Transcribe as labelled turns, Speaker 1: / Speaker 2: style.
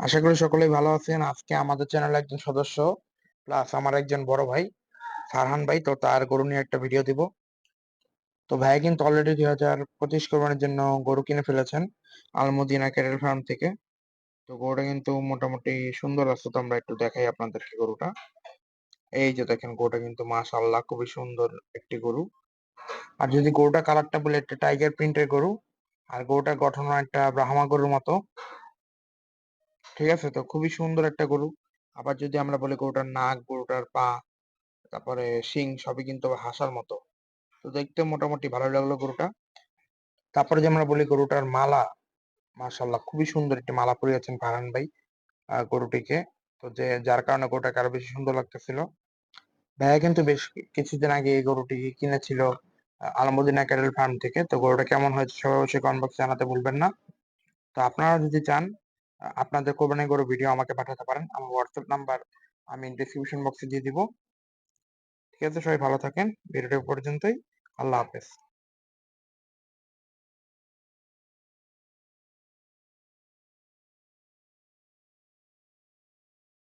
Speaker 1: আশা করি সকলেই ভালো আছেন। আজকে আমাদের চ্যানেলে একজন সদস্য প্লাস আমার একজন বড় ভাই ফারহান ভাই, তো তার গরু নিয়ে একটা ভিডিও দিব। তো ভাই কিন্তু অলরেডি দুই হাজার পঁচিশ কোরবানির জন্য গরু কিনে ফেলেছেন, আলমদিনা ক্যারেল ফার্ম থেকে। তো গরুটা কিন্তু মোটামুটি সুন্দর আছে, তো আমরা একটু দেখাই আপনাদেরকে গরুটা। এই যে দেখেন, গরুটা কিন্তু মাশাআল্লাহ খুবই সুন্দর একটি গরু। আর যদি গরুটা কালারটা বলে একটা টাইগার প্রিন্টের গরু। আর গরুটার গঠন একটা ব্রাহ্মা গরুর মতো। ঠিক আছে? তো খুবই সুন্দর একটা গরু। আবার যদি আমরা বলি গরুটার নাক, গরুটার পা, তারপরে শিং সবই কিন্তু হাসার মতো। তো দেখতে মোটামুটি ভালো লাগল গরুটা। তারপরে যে আমরা বলি গরুটার মালা মার্শাল্লাহ খুবই সুন্দর একটি মালা পরিয়েছেন ফারহান ভাই গরুটিকে। তো যে, যার কারণে গরুটাকে আরও বেশি সুন্দর লাগতেছিল। ভাইয়া কিন্তু বেশ কিছুদিন আগে এই গরুটি কিনেছিল আলমদিনা ক্যারেল ফার্ম থেকে। তো গরুটা কেমন হয়েছে সবাই অবশ্যই কমেন্ট বক্সে জানাতে ভুলবেন না। তো আপনারা যদি চান আপনাদের কোরবানি গরু ভিডিও আমাকে পাঠাতে পারেন। আমার হোয়াটসঅ্যাপ নাম্বার আমি ডিসক্রিপশন বক্সে দিয়ে দিব। ঠিক আছে, সবাই ভালো থাকেন। ভিডিওটি পর্যন্তই। আল্লাহ হাফেজ।